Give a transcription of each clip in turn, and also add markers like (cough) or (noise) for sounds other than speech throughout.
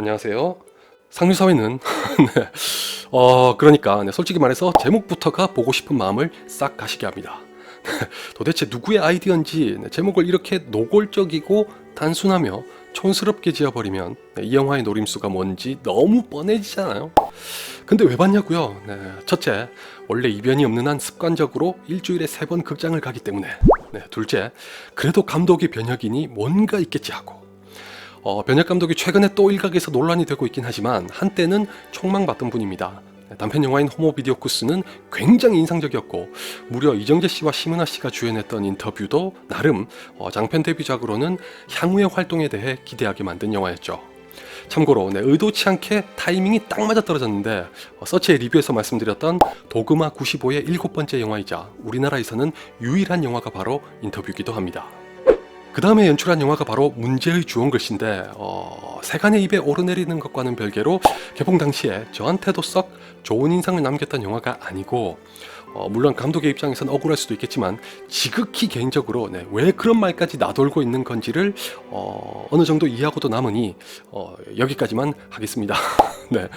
안녕하세요. 상류사회는 (laughs) 네. 어 그러니까 네, 솔직히 말해서 제목부터가 보고 싶은 마음을 싹 가시게 합니다. 도대체 누구의 아이디어인지 네, 제목을 이렇게 노골적이고 단순하며 촌스럽게 지어버리면 네, 이 영화의 노림수가 뭔지 너무 뻔해지잖아요. 근데 왜 봤냐고요? 네, 첫째, 원래 이변이 없는 한 습관적으로 일주일에 세 번 극장을 가기 때문에. 네, 둘째, 그래도 감독이 변혁이니 뭔가 있겠지 하고. 어, 변혁 감독이 최근에 또 일각에서 논란이 되고 있긴 하지만 한때는 촉망받던 분입니다. 네, 단편 영화인 호모 비디오쿠스는 굉장히 인상적이었고 무려 이정재 씨와 심은하 씨가 주연했던 인터뷰도 나름 어, 장편 데뷔작으로는 향후의 활동에 대해 기대하게 만든 영화였죠. 참고로 네, 의도치 않게 타이밍이 딱 맞아 떨어졌는데 어, 서치의 리뷰에서 말씀드렸던 도그마 95의 일곱 번째 영화이자 우리나라에서는 유일한 영화가 바로 인터뷰이기도 합니다. 그 다음에 연출한 영화가 바로 문제의 주원글씨인데 어, 세간의 입에 오르내리는 것과는 별개로 개봉 당시에 저한테도 썩 좋은 인상을 남겼던 영화가 아니고 어, 물론 감독의 입장에선 억울할 수도 있겠지만 지극히 개인적으로 네, 왜 그런 말까지 나돌고 있는 건지를 어, 어느 정도 이해하고도 남으니 어, 여기까지만 하겠습니다. (laughs) 네,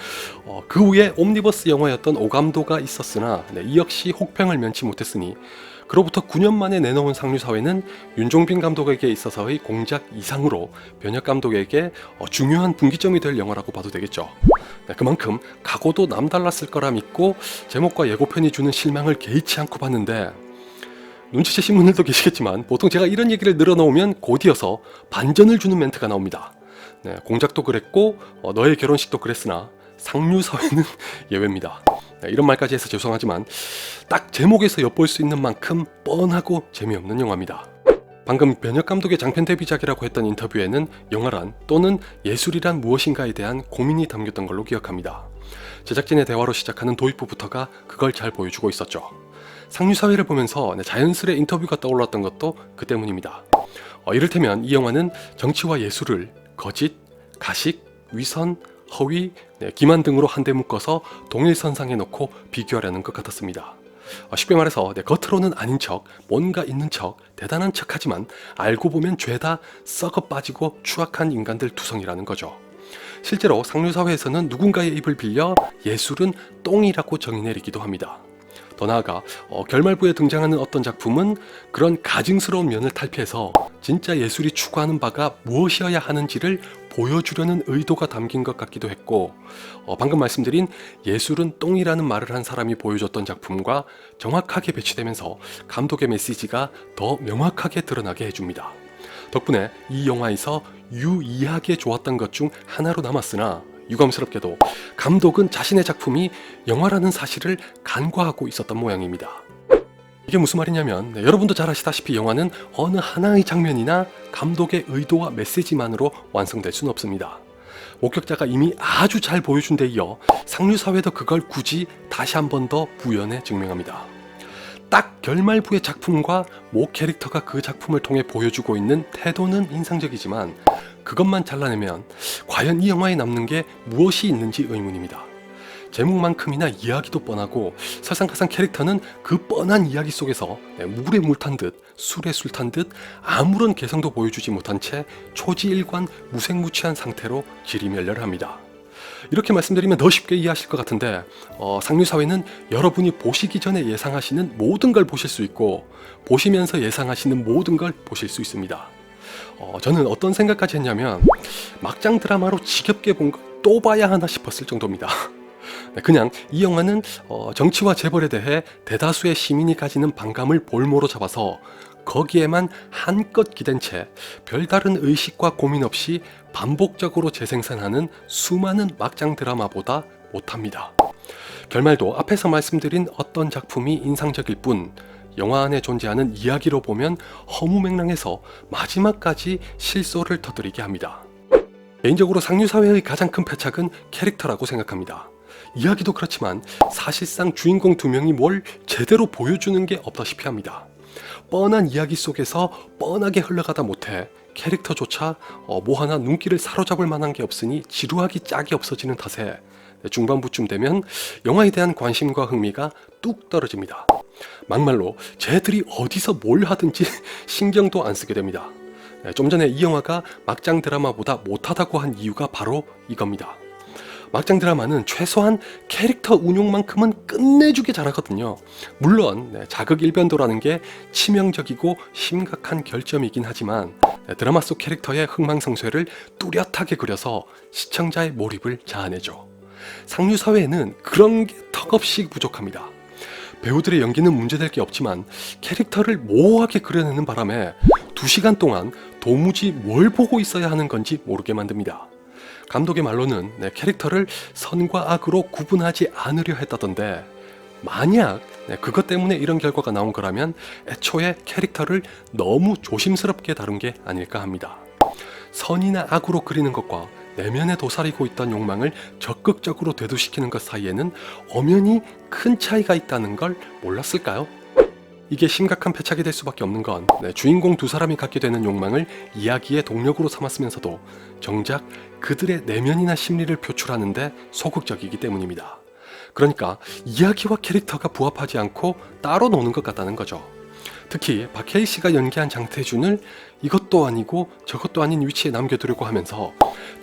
어, 그 후에 옴니버스 영화였던 오감도가 있었으나 네, 이 역시 혹평을 면치 못했으니 그로부터 9년 만에 내놓은 상류사회는 윤종빈 감독에게 있어서의 공작 이상으로 변혁 감독에게 어, 중요한 분기점이 될 영화라고 봐도 되겠죠. 네, 그만큼 각오도 남달랐을 거라 믿고 제목과 예고편이 주는 실망을 개의치 않고 봤는데 눈치채신 분들도 계시겠지만 보통 제가 이런 얘기를 늘어놓으면 곧이어서 반전을 주는 멘트가 나옵니다. 네, 공작도 그랬고 어, 너의 결혼식도 그랬으나 상류사회는 (laughs) 예외입니다. 네, 이런 말까지 해서 죄송하지만 딱 제목에서 엿볼 수 있는 만큼 뻔하고 재미없는 영화입니다. 방금 변혁 감독의 장편 데뷔작이라고 했던 인터뷰에는 영화란 또는 예술이란 무엇인가에 대한 고민이 담겼던 걸로 기억합니다. 제작진의 대화로 시작하는 도입부부터가 그걸 잘 보여주고 있었죠. 상류사회를 보면서 네, 자연스레 인터뷰가 떠올랐던 것도 그 때문입니다. 어, 이를테면 이 영화는 정치와 예술을 거짓, 가식, 위선, 허위, 네, 기만 등으로 한데 묶어서 동일선상에 놓고 비교하려는 것 같았습니다. 어, 쉽게 말해서 네, 겉으로는 아닌 척, 뭔가 있는 척, 대단한 척하지만 알고 보면 죄다 썩어 빠지고 추악한 인간들 투성이라는 거죠. 실제로 상류사회에서는 누군가의 입을 빌려 예술은 똥이라고 정의 내리기도 합니다. 더 나아가 어, 결말부에 등장하는 어떤 작품은 그런 가증스러운 면을 탈피해서 진짜 예술이 추구하는 바가 무엇이어야 하는지를 보여주려는 의도가 담긴 것 같기도 했고 어, 방금 말씀드린 예술은 똥이라는 말을 한 사람이 보여줬던 작품과 정확하게 배치되면서 감독의 메시지가 더 명확하게 드러나게 해줍니다. 덕분에 이 영화에서 유이하게 좋았던 것 중 하나로 남았으나 유감스럽게도 감독은 자신의 작품이 영화라는 사실을 간과하고 있었던 모양입니다. 이게 무슨 말이냐면 네, 여러분도 잘 아시다시피 영화는 어느 하나의 장면이나 감독의 의도와 메시지만으로 완성될 수는 없습니다. 목격자가 이미 아주 잘 보여준 데 이어 상류사회도 그걸 굳이 다시 한 번 더 부연해 증명합니다. 딱 결말부의 작품과 모 캐릭터가 그 작품을 통해 보여주고 있는 태도는 인상적이지만 그것만 잘라내면 과연 이 영화에 남는 게 무엇이 있는지 의문입니다. 제목만큼이나 이야기도 뻔하고 설상가상 캐릭터는 그 뻔한 이야기 속에서 네, 물에 물 탄 듯 술에 술 탄 듯 아무런 개성도 보여주지 못한 채 초지일관 무색무취한 상태로 지리멸렬합니다. 이렇게 말씀드리면 더 쉽게 이해하실 것 같은데 어, 상류사회는 여러분이 보시기 전에 예상하시는 모든 걸 보실 수 있고 보시면서 예상하시는 모든 걸 보실 수 있습니다. 어, 저는 어떤 생각까지 했냐면 막장 드라마로 지겹게 본 걸 또 봐야 하나 싶었을 정도입니다. (laughs) 네, 그냥 이 영화는 어, 정치와 재벌에 대해 대다수의 시민이 가지는 반감을 볼모로 잡아서 거기에만 한껏 기댄 채 별다른 의식과 고민 없이 반복적으로 재생산하는 수많은 막장 드라마보다 못합니다. 결말도 앞에서 말씀드린 어떤 작품이 인상적일 뿐 영화 안에 존재하는 이야기로 보면 허무맹랑해서 마지막까지 실소를 터뜨리게 합니다. 개인적으로 상류사회의 가장 큰 패착은 캐릭터라고 생각합니다. 이야기도 그렇지만 사실상 주인공 두 명이 뭘 제대로 보여주는 게 없다시피 합니다. 뻔한 이야기 속에서 뻔하게 흘러가다 못해 캐릭터조차 어, 뭐 하나 눈길을 사로잡을 만한 게 없으니 지루하기 짝이 없어지는 탓에 중반부쯤 되면 영화에 대한 관심과 흥미가 뚝 떨어집니다. 막말로 쟤들이 어디서 뭘 하든지 (laughs) 신경도 안 쓰게 됩니다. 네, 좀 전에 이 영화가 막장 드라마보다 못하다고 한 이유가 바로 이겁니다. 막장 드라마는 최소한 캐릭터 운용만큼은 끝내주게 잘하거든요. 물론 네, 자극 일변도라는 게 치명적이고 심각한 결점이긴 하지만 네, 드라마 속 캐릭터의 흥망성쇠를 뚜렷하게 그려서 시청자의 몰입을 자아내죠. 상류 사회에는 그런 게 턱없이 부족합니다. 배우들의 연기는 문제될 게 없지만 캐릭터를 모호하게 그려내는 바람에 두 시간 동안 도무지 뭘 보고 있어야 하는 건지 모르게 만듭니다. 감독의 말로는 네, 캐릭터를 선과 악으로 구분하지 않으려 했다던데 만약 네, 그것 때문에 이런 결과가 나온 거라면 애초에 캐릭터를 너무 조심스럽게 다룬 게 아닐까 합니다. 선이나 악으로 그리는 것과 내면에 도사리고 있던 욕망을 적극적으로 대두시키는 것 사이에는 엄연히 큰 차이가 있다는 걸 몰랐을까요? 이게 심각한 패착이 될 수밖에 없는 건 네, 주인공 두 사람이 갖게 되는 욕망을 이야기의 동력으로 삼았으면서도 정작 그들의 내면이나 심리를 표출하는데 소극적이기 때문입니다. 그러니까 이야기와 캐릭터가 부합하지 않고 따로 노는 것 같다는 거죠. 특히 박해일 씨가 연기한 장태준을 이것도 아니고 저것도 아닌 위치에 남겨두려고 하면서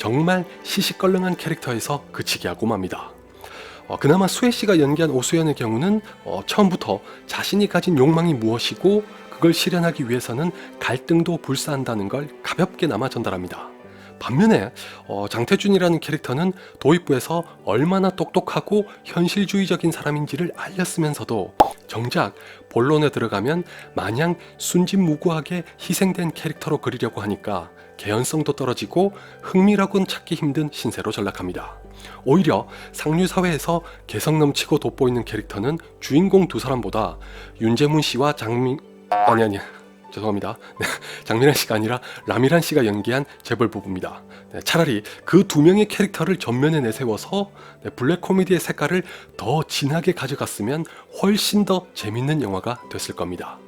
정말 시시껄렁한 캐릭터에서 그치게 하고 맙니다. 어, 그나마 수혜 씨가 연기한 오수연의 경우는 어, 처음부터 자신이 가진 욕망이 무엇이고 그걸 실현하기 위해서는 갈등도 불사한다는 걸 가볍게 남아 전달합니다. 반면에 어, 장태준이라는 캐릭터는 도입부에서 얼마나 똑똑하고 현실주의적인 사람인지를 알렸으면서도 정작 본론에 들어가면 마냥 순진무구하게 희생된 캐릭터로 그리려고 하니까 개연성도 떨어지고 흥미라고는 찾기 힘든 신세로 전락합니다. 오히려 상류 사회에서 개성 넘치고 돋보이는 캐릭터는 주인공 두 사람보다 윤재문 씨와 장민 아니 아니 죄송합니다. 네, 장민환 씨가 아니라 라미란 씨가 연기한 재벌 부부입니다. 네, 차라리 그 두 명의 캐릭터를 전면에 내세워서 네, 블랙 코미디의 색깔을 더 진하게 가져갔으면 훨씬 더 재밌는 영화가 됐을 겁니다.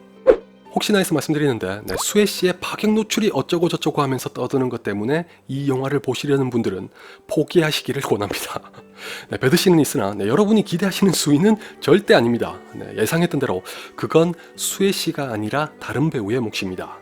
혹시나 해서 말씀드리는데 네, 수혜 씨의 파격 노출이 어쩌고 저쩌고 하면서 떠드는 것 때문에 이 영화를 보시려는 분들은 포기하시기를 권합니다. 네, 배드 씨는 있으나 네, 여러분이 기대하시는 수위는 절대 아닙니다. 네, 예상했던 대로 그건 수혜 씨가 아니라 다른 배우의 몫입니다.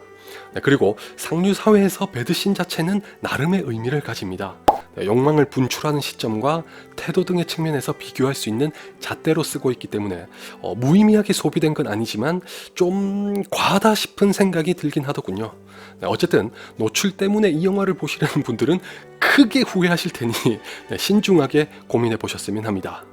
네, 그리고 상류 사회에서 배드 씬 자체는 나름의 의미를 가집니다. 네, 욕망을 분출하는 시점과 태도 등의 측면에서 비교할 수 있는 잣대로 쓰고 있기 때문에 어, 무의미하게 소비된 건 아니지만 좀 과하다 싶은 생각이 들긴 하더군요. 네, 어쨌든 노출 때문에 이 영화를 보시려는 분들은 크게 후회하실 테니 네, 신중하게 고민해 보셨으면 합니다.